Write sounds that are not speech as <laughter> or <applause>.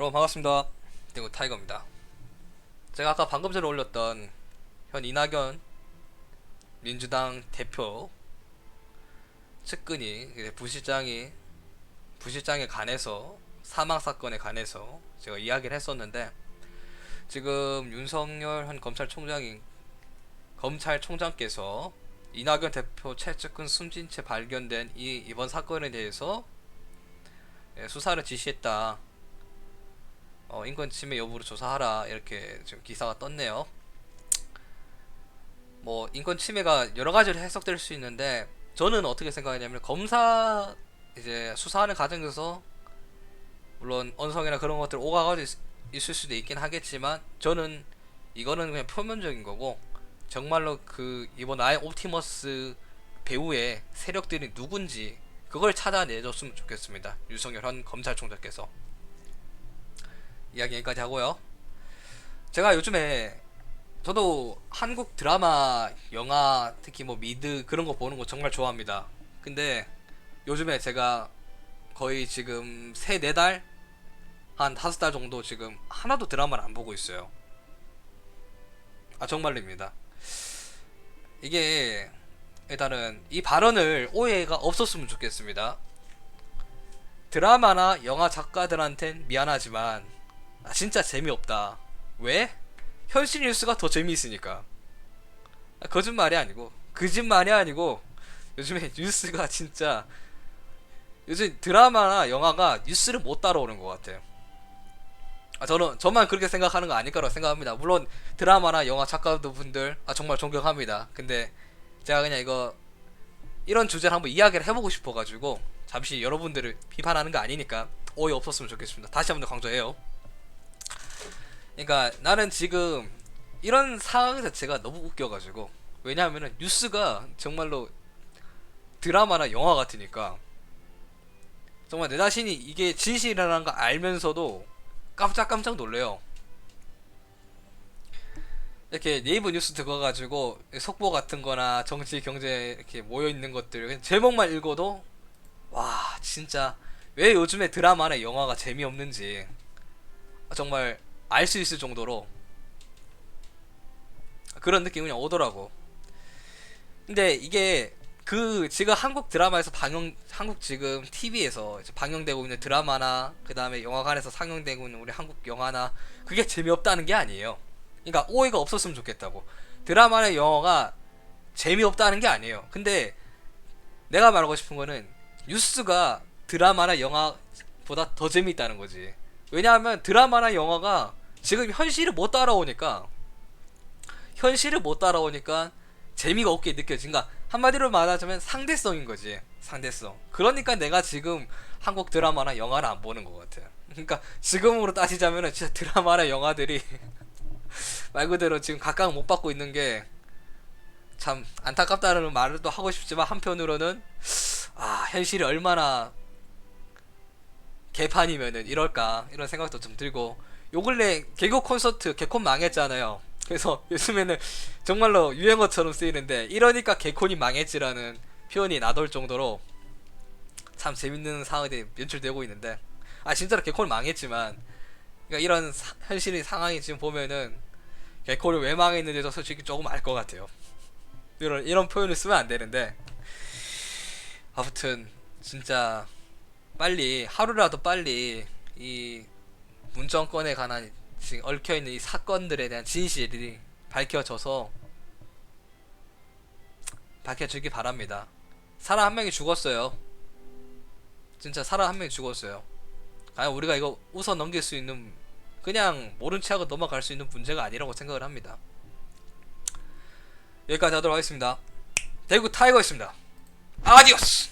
여러분 반갑습니다. 대구 타이거입니다. 제가 아까 방금 전에 올렸던 현 이낙연 민주당 대표 측근이 부실장이 부실장에 관해서 사망 사건에 관해서 제가 이야기를 했었는데 지금 윤석열 현 검찰총장이 검찰총장께서 이낙연 대표 최측근 숨진 채 발견된 이 이번 사건에 대해서 예, 수사를 지시했다. 어, 인권 침해 여부를 조사하라 이렇게 지금 기사가 떴네요. 뭐 인권 침해가 여러 가지로 해석될 수 있는데 저는 어떻게 생각하냐면 검사 이제 수사하는 과정에서 물론 언성이나 그런 것들 오가가지고 있- 있을 수도 있긴 하겠지만 저는 이거는 그냥 표면적인 거고 정말로 그 이번 아이 옵티머스 배우의 세력들이 누군지 그걸 찾아내줬으면 좋겠습니다. 윤석열 현 검찰총장께서 이야기 여기까지 하고요. 제가 요즘에 저도 한국 드라마, 영화, 특히 뭐 미드 그런 거 보는 거 정말 좋아합니다. 근데 요즘에 제가 거의 지금 세 네 달, 한 다섯 달 정도 지금 하나도 드라마를 안 보고 있어요. 아 정말입니다. 이게 일단은 이 발언을 오해가 없었으면 좋겠습니다. 드라마나 영화 작가들한텐 미안하지만 아, 진짜 재미없다. 왜? 현실 뉴스가 더 재미있으니까. 아, 거짓말이 아니고 거짓말이 아니고 요즘에 <laughs> 뉴스가 진짜 요즘 드라마나 영화가 뉴스를 못 따라오는 것 같아요. 아, 저는 저만 그렇게 생각하는 거 아닐까라고 생각합니다. 물론 드라마나 영화 작가분들 아, 정말 존경합니다. 근데 제가 그냥 이거 이런 주제를 한번 이야기를 해보고 싶어가지고 잠시 여러분들을 비판하는 거 아니니까 오해 없었으면 좋겠습니다. 다시 한번 더 강조해요. 그러니까 나는 지금 이런 상황 자체가 너무 웃겨가지고 왜냐하면은 뉴스가 정말로 드라마나 영화 같으니까 정말 내 자신이 이게 진실이라는 거 알면서도 깜짝깜짝 놀래요. 이렇게 네이버 뉴스 들어가가지고 속보 같은 거나 정치 경제 이렇게 모여 있는 것들 제목만 읽어도 와 진짜 왜 요즘에 드라마나 영화가 재미없는지 정말 알 수 있을 정도로 그런 느낌이 그냥 오더라고. 근데 이게 그 지금 한국 드라마에서 방영 한국 지금 TV에서 방영되고 있는 드라마나 그 다음에 영화관에서 상영되고 있는 우리 한국 영화나 그게 재미없다는 게 아니에요. 그러니까 오해가 없었으면 좋겠다고. 드라마나 영화가 재미없다는 게 아니에요. 근데 내가 말하고 싶은 거는 뉴스가 드라마나 영화보다 더 재미있다는 거지. 왜냐하면 드라마나 영화가 지금 현실을 못 따라오니까 현실을 못 따라오니까 재미가 없게 느껴진 가 한마디로 말하자면 상대성인 거지 상대성. 그러니까 내가 지금 한국 드라마나 영화를 안 보는 것 같아. 그러니까 지금으로 따지자면은 진짜 드라마나 영화들이 <laughs> 말 그대로 지금 각각 못 받고 있는 게 참 안타깝다는 말을 또 하고 싶지만 한편으로는 아 현실이 얼마나 개판이면은 이럴까? 이런 생각도 좀 들고 요 근래 개그 콘서트 개콘 망했잖아요. 그래서 <laughs> 요즘에는 정말로 유행어처럼 쓰이는데 이러니까 개콘이 망했지라는 표현이 나돌 정도로 참 재밌는 상황이 연출되고 있는데. 아 진짜로 개콘 망했지만 그러니까 이런 사- 현실의 상황이 지금 보면은 개콘이 왜 망했는지도 솔직히 조금 알 것 같아요. 이런 이런 표현을 쓰면 안 되는데. 아무튼 진짜 빨리 하루라도 빨리 이 문정권에 관한 지금 얽혀 있는 이 사건들에 대한 진실이 밝혀져서 밝혀지기 바랍니다. 사람 한 명이 죽었어요. 진짜 사람 한 명이 죽었어요. 과연 우리가 이거 웃어 넘길 수 있는 그냥 모른 체하고 넘어갈 수 있는 문제가 아니라고 생각을 합니다. 여기까지 하도록 하겠습니다. 대구 타이거였습니다. 아디오스!